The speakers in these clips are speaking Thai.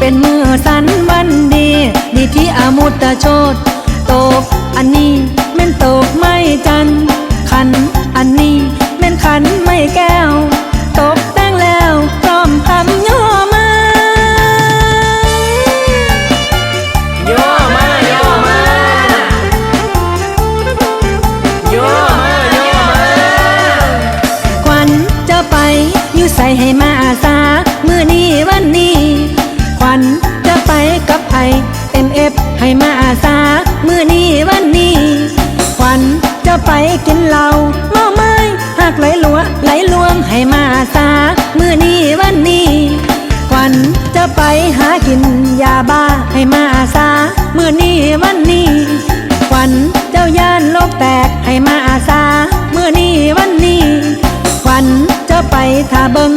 เป็นมือสันวันดีดีที่อามุตตะโชดโตกอันนี้แม่นโตกไม่จันขันอันนี้แม่นขันไม่แก้ว ตกแต่งแล้วพร้อมทำย่อมาย่อมาย่อมาย่อมาย่อมาควันจะไปอยู่ใส่ให้มาอาสามือนี้วันนี้ ควัน จะไปกับไอเอ็มเอฟให้มาอาสา มือนี้วันนี้ควันจะไปกินเหล้าเมาไม้หักไหลหลวไหลลวงให้มาอาสา มือนี้วันนี้ควันจะไปหากินยาบ้าให้มาอาสา มือนี้วันนี้ควันเจ้าย่านโลกแตกให้มาอาสาเมื่อนี้วันนี้ควันจะไปท่าเบิง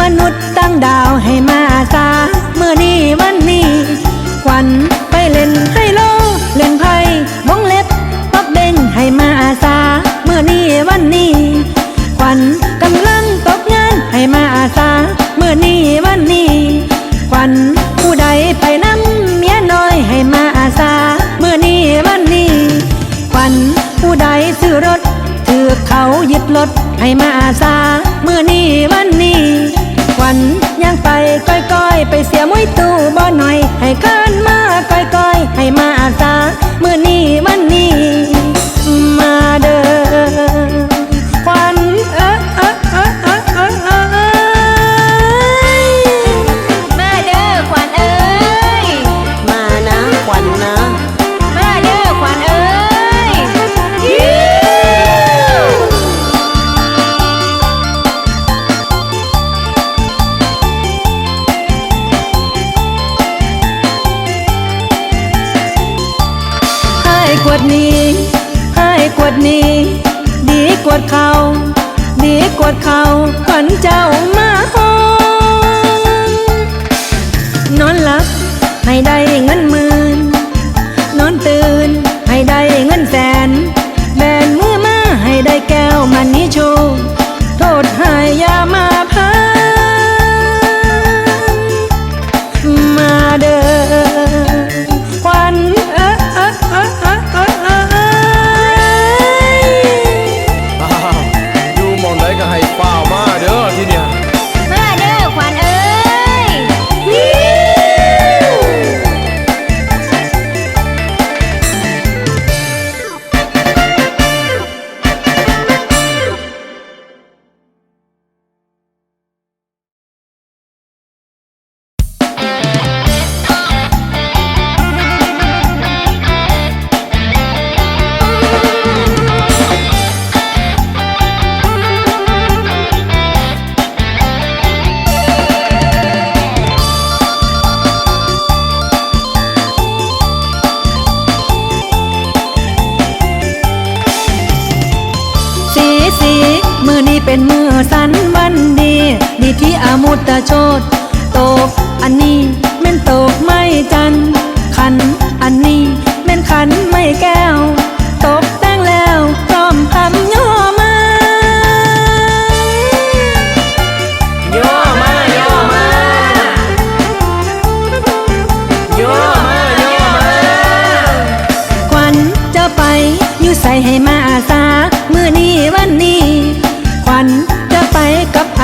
มนุษย์ตั้งดาวให้มาอาสา เมื่อนี้วันนี้ควันไปเล่นไฮโล เล่นไพ่วงเล็บปักเด้งให้มาอาสาเมื่อนี้วันนี้ควันกำลังตกงานให้มาอาสาเมื่อนี้วันนี้ควันผู้ใดไปน้ำเมียน้อยให้มาอาสาเมื่อนี้วันนี้ควันผู้ใดซื้อรถถือเขายึดรถให้มาอาสาเมื่อนี้วันนี้ควันยังไปก้อยๆ ไปเสียมุ้ยตู้ กวดนี้ให้กวดนี้ ดีกวดเขาดีกวดเขาขวัญเจ้ามาหองนอนหลับให้ได้เงินมือ เป็นมือสันวันดีดีที่อามุตตะโชดโตกอันนี้แม่นโตกไม่จัน ขันอันนี้แม่นขันไม่แก้ว ตกแต่งแล้วพร้อมทำย่อมาย่อมาย่อมาย่อมาย่อมาควันจะไปอยู่ใส่ให้มาอาสามือนี้วันนี้ันจะไปกับไอ